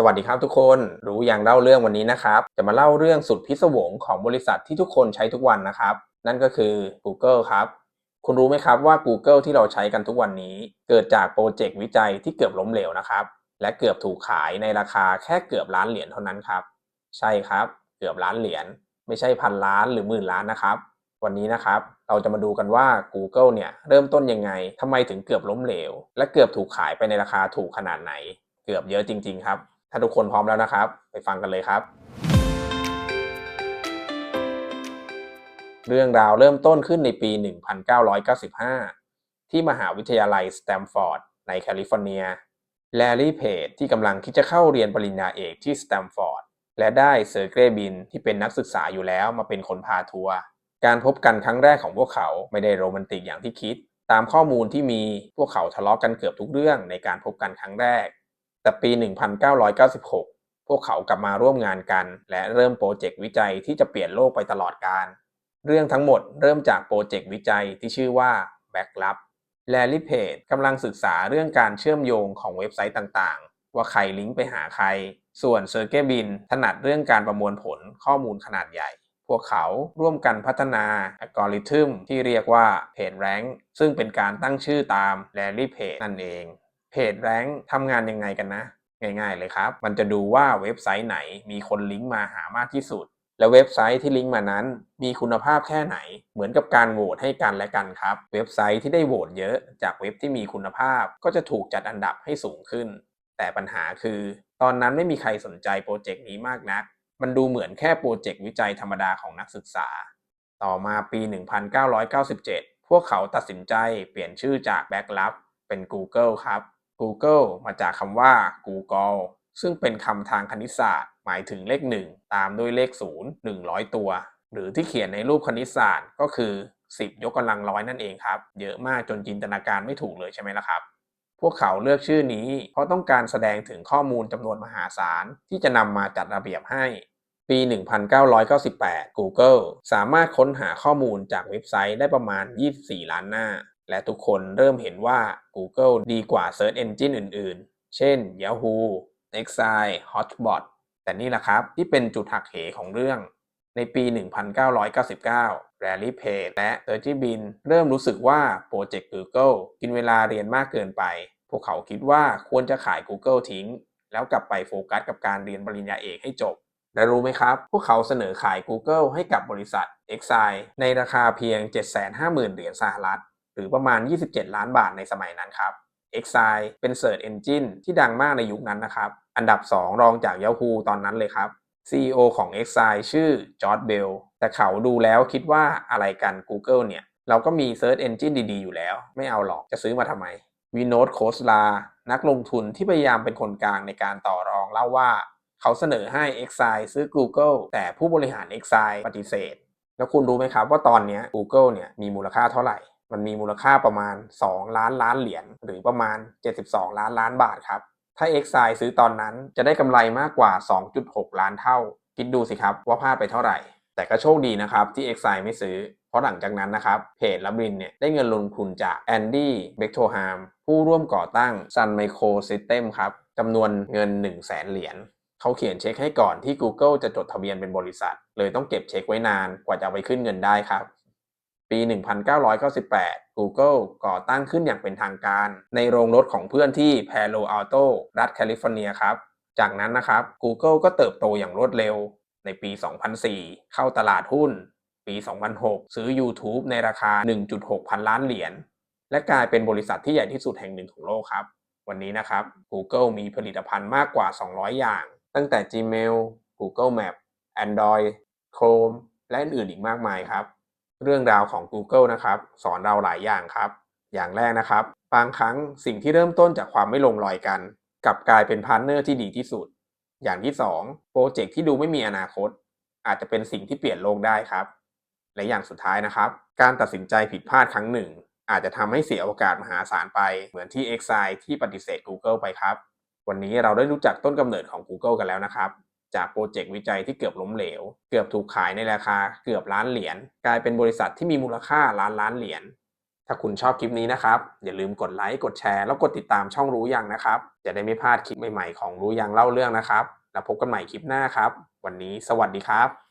สวัสดีครับทุกคนรู้อย่างเล่าเรื่องวันนี้นะครับ จะมาเล่าเรื่องสุดพิศวงของบริษัทที่ทุกคนใช้ทุกวันนะครับ นั่นก็คือ Google ครับ คุณรู้ไหมครับว่า Google ที่เราใช้กันทุกวันนี้ เกิดจากโปรเจกต์วิจัยที่เกือบล้มเหลวนะครับ และเกือบถูกขายในราคาแค่เกือบล้านเหรียญเท่านั้นครับ ใช่ครับ เกือบล้านเหรียญไม่ใช่พันล้านหรือหมื่นล้านนะครับ วันนี้นะครับเราจะมาดูกันว่า Google เนี่ยเริ่มต้นยังไงทำไมถึงเกือบล้มเหลว และเกือบถูกขายไปในราคาถูกขนาดไหน เกือบเยอะจริง ๆ ครับ ถ้าทุกคนพร้อมแล้วนะครับ ไปฟังกันเลยครับ เรื่องราวเริ่มต้นขึ้นในปี 1995 ที่มหาวิทยาลัยสแตมฟอร์ดในแคลิฟอร์เนีย แลลี่เพจที่กำลังคิดจะเข้าเรียนปริญญาเอกที่สแตมฟอร์ดและได้เซอร์เกรบินที่เป็นนักศึกษาอยู่แล้วมาเป็นคนพาทัวร์การพบกันครั้งแรกของพวกเขาไม่ได้โรแมนติกอย่างที่คิด ตามข้อมูลที่มีพวกเขาทะเลาะกันเกือบทุกเรื่องในการพบกันครั้งแรก แต่ปี 1996 พวกเขากลับมาร่วมงานกัน และเริ่มโปรเจกต์วิจัยที่จะเปลี่ยนโลกไปตลอดกาลเรื่องทั้งหมดเริ่มจากโปรเจกต์วิจัยที่ชื่อว่า Backup แลลี่เพจกำลังศึกษาเรื่องการเชื่อมโยงของเว็บไซต์ต่างๆ ว่าใครลิงก์ไปหาใคร ส่วนเซอร์เกบินถนัดเรื่องการประมวลผลข้อมูลขนาดใหญ่ พวกเขาร่วมกันพัฒนาอัลกอริทึมที่เรียกว่า PageRank ซึ่งเป็นการตั้งชื่อตาม Larry Page นั่นเอง PageRank ทำงานยังไงกันนะ ง่าย ๆ เลยครับ มันจะดูว่าเว็บไซต์ไหนมีคนลิงก์มาหามากที่สุด และเว็บไซต์ที่ลิงก์มานั้น มีคุณภาพแค่ไหน เหมือนกับการโหวตให้กันและกันครับ เว็บไซต์ที่ได้โหวตเยอะจากเว็บที่มีคุณภาพ ก็จะถูกจัดอันดับให้สูงขึ้น แต่ปัญหาคือ ตอนนั้นไม่มีใครสนใจโปรเจกต์นี้มากนัก มันดูเหมือนแค่โปรเจกต์วิจัยธรรมดาของนักศึกษา ต่อมาปี 1997 พวกเขาตัดสินใจเปลี่ยนชื่อจาก Backup เป็น Google ครับ Google มาจากคำว่า Google ซึ่งเป็นคำทางคณิตศาสตร์ หมายถึงเลข 1 ตามด้วยเลข 0 100 ตัว หรือที่เขียนในรูปคณิตศาสตร์ก็คือ 10 ยกกำลังร้อยนั่นเองครับ เยอะมากจนจินตนาการไม่ถูกเลยใช่ไหมล่ะครับ พวกเขาเลือกชื่อนี้ เพราะต้องการแสดงถึงข้อมูลจำนวนมหาศาล ที่จะนำมาจัดระเบียบให้ ปี 1998 Google สามารถค้นหาข้อมูลจากเว็บไซต์ได้ประมาณ 24 ล้านหน้า และทุกคนเริ่มเห็นว่า Google ดีกว่า Search Engine อื่น ๆ เช่น Yahoo Exile Hotbot แต่นี่แหละครับที่เป็นจุดหักเหของเรื่อง ในปี 1999 Larry Page และ Sergey Brin เริ่มรู้สึกว่าโปรเจกต์ Google กินเวลาเรียนมากเกินไป พวกเขาคิดว่าควรจะขาย Google ทิ้ง แล้วกลับไปโฟกัสกับการเรียนปริญญาเอกให้จบและรู้ไหมครับ พวกเขาเสนอขาย Google ให้กับบริษัท Exile ในราคาเพียง 750,000 เหรียญสหรัฐ หรือประมาณ 27 ล้านบาทในสมัยนั้นครับ Exile เป็น Search Engine ที่ดังมากในยุคนั้นนะครับ อันดับ 2 รองจาก Yahoo ตอนนั้นเลยครับ CEO ของ Exile ชื่อจอร์ดเบลแต่เขาดูแล้วคิดว่าอะไรกัน Google เนี่ย เราก็มี Search Engine ดีๆ อยู่แล้ว ไม่เอาหรอกจะซื้อมาทำไมวินโนดโคสลานักลงทุนที่พยายามเป็นคนกลางในการต่อรองเล่าว่าเขาเสนอให้ Exile ซื้อ Google แต่ผู้บริหาร Exile ปฏิเสธ แล้วคุณรู้ไหมครับว่าตอนนี้ Google เนี่ยมีมูลค่าเท่าไหร่ มันมีมูลค่าประมาณ 2 ล้านล้านเหรียญหรือประมาณ 72 ล้านล้านบาทครับ ถ้า XI ซื้อตอนนั้นจะได้กำไรมากกว่า 2.6 ล้านเท่า คิดดูสิครับว่าพลาดไปเท่าไหร่ แต่ก็โชคดีนะครับที่ XI ไม่ซื้อ เพราะหลังจากนั้นนะครับเพจละบรินเนี่ยได้เงินลงทุนจากแอนดี้เบคโทฮามผู้ร่วมก่อตั้ง Sun Micro System ครับจำนวนเงิน 1 0 0 0 0แสนเหรียญเขาเขียนเช็คให้ก่อนที่ Google จะจดทะเบียนเป็นบริษัท เลยต้องเก็บเช็คไว้นานกว่าจะไปขึ้นเงินได้ครับ ปี 1998 Google ก่อตั้งขึ้นอย่างเป็นทางการ ในโรงรถของเพื่อนที่ Palo Alto รัฐแคลิฟอร์เนียครับ จากนั้นนะครับ Google ก็เติบโตอย่างรวดเร็ว ในปี 2004 เข้าตลาดหุ้น ปี 2006 ซื้อ YouTube ในราคา 1.6 พันล้านเหรียญ และกลายเป็นบริษัทที่ใหญ่ที่สุดแห่งหนึ่งของโลกครับ วันนี้นะครับ Google มีผลิตภัณฑ์มากกว่า 200 อย่าง ตั้งแต่ Gmail Google Map Android Chrome และอื่นๆอีกมากมายครับ เรื่องราวของ Google นะครับ สอนเราหลายอย่างครับ อย่างแรกนะครับ บางครั้งสิ่งที่เริ่มต้นจากความไม่ลงรอยกัน กลับกลายเป็นพาร์ทเนอร์ที่ดีที่สุด อย่างที่ 2 โปรเจกต์ที่ดูไม่มีอนาคต อาจจะเป็นสิ่งที่เปลี่ยนโลกได้ครับ และอย่างสุดท้ายนะครับ การตัดสินใจผิดพลาดครั้งหนึ่ง อาจจะทำให้เสียโอกาสมหาศาลไป เหมือนที่ Exile ที่ปฏิเสธ Google ไปครับ วันนี้เราได้รู้จักต้นกำเนิดของ Google กันแล้วนะครับ จากโปรเจกต์วิจัยที่เกือบล้มเหลว เกือบถูกขายในราคาเกือบล้านเหรียญกลายเป็นบริษัทที่มีมูลค่าล้านล้านเหรียญถ้าคุณชอบคลิปนี้นะครับ อย่าลืมกดไลค์กดแชร์แล้วกดติดตามช่องรู้ยังนะครับ จะได้ไม่พลาดคลิปใหม่ๆของรู้ยังเล่าเรื่องนะครับ แล้วพบกันใหม่คลิปหน้าครับ วันนี้สวัสดีครับ